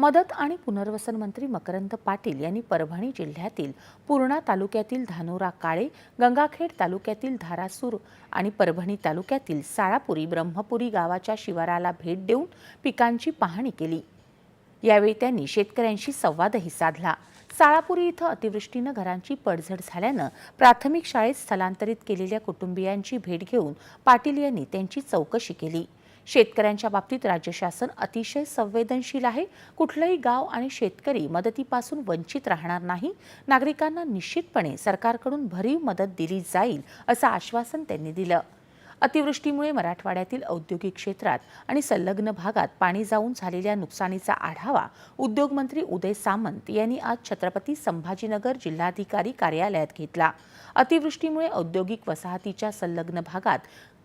मदत आणि पुनर्वसन मंत्री मकरंद पाटील यांनी परभणी जिल्ह्यातील पूर्णा तालुक्यातील धानोरा काळे गंगाखेड तालुक्यातील धारासूर आणि परभणी तालुक्यातील साळापुरी ब्रह्मपुरी गावाच्या शिवाराला भेट देऊन पिकांची पाहणी केली. यावेळी त्यांनी शेतकऱ्यांशी संवादही साधला. साळापुरी इथं अतिवृष्टीनं घरांची पडझड झाल्यानं प्राथमिक शाळेत स्थलांतरित केलेल्या कुटुंबियांची भेट घेऊन पाटील यांनी त्यांची चौकशी केली. शेतकऱ्यांच्या बाबतीत राज्य शासन अतिशय संवेदनशील आहे. कुठलंही गाव आणि शेतकरी मदतीपासून वंचित राहणार नाही. नागरिकांना निश्चितपणे सरकारकडून भरीव मदत दिली जाईल असं आश्वासन त्यांनी दिलं. अतिवृष्टीमुळे मराठवाड्यातील औद्योगिक क्षेत्रात आणि संलग्न भागात पाणी जाऊन झालेल्या नुकसानीचा आढावा उद्योगमंत्री उदय सामंत यांनी आज छत्रपती संभाजीनगर जिल्हाधिकारी कार्यालयात घेतला. अतिवृष्टीमुळे औद्योगिक वसाहतीच्या संलग्न भागात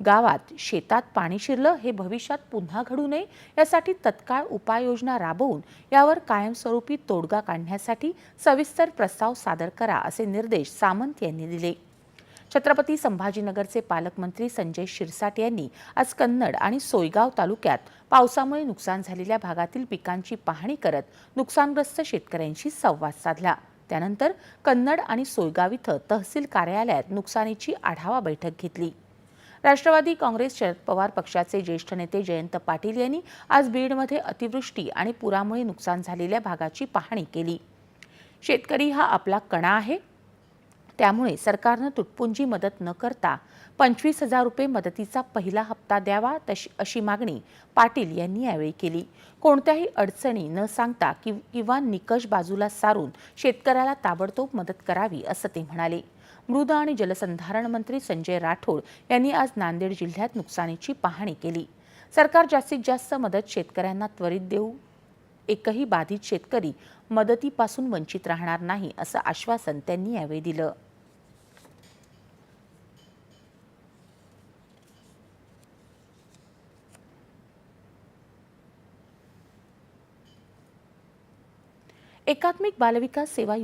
गावात शेतात पाणी शिरलं हे भविष्यात पुन्हा घडू नये यासाठी तत्काळ उपाययोजना राबवून यावर कायमस्वरूपी तोडगा काढण्यासाठी सविस्तर प्रस्ताव सादर करा असे निर्देश सामंत यांनी दिले. छत्रपती संभाजीनगरचे पालकमंत्री संजय शिरसाट यांनी आज कन्नड आणि सोयगाव तालुक्यात पावसामुळे नुकसान झालेल्या भागातील पिकांची पाहणी करत नुकसानग्रस्त शेतकऱ्यांशी संवाद साधला. त्यानंतर कन्नड आणि सोयगाव इथं तहसील कार्यालयात नुकसानीची आढावा बैठक घेतली. राष्ट्रवादी काँग्रेस शरद पवार पक्षाचे ज्येष्ठ नेते जयंत पाटील यांनी आज बीडमध्ये अतिवृष्टी आणि पुरामुळे नुकसान झालेल्या भागाची पाहणी केली. शेतकरी हा आपला कणा आहे. त्यामुळे सरकारनं तुटपुंजी मदत न करता पंचवीस हजार रुपये मदतीचा पहिला हप्ता द्यावा तशी अशी मागणी पाटील यांनी यावेळी केली. कोणत्याही अडचणी न सांगता कि किंवा निकष बाजूला सारून शेतकऱ्याला ताबडतोब मदत करावी असं ते म्हणाले. मृद आणि जलसंधारण मंत्री संजय राठोड यांनी आज नांदेड जिल्ह्यात नुकसानीची पाहणी केली. सरकार जास्तीत जास्त मदत शेतकऱ्यांना त्वरित देऊ एकही बाधित शेतकरी मदतीपासून वंचित राहणार नाही असं आश्वासन त्यांनी यावेळी दिलं. एकात्मिक बालविकास सेवा योजना.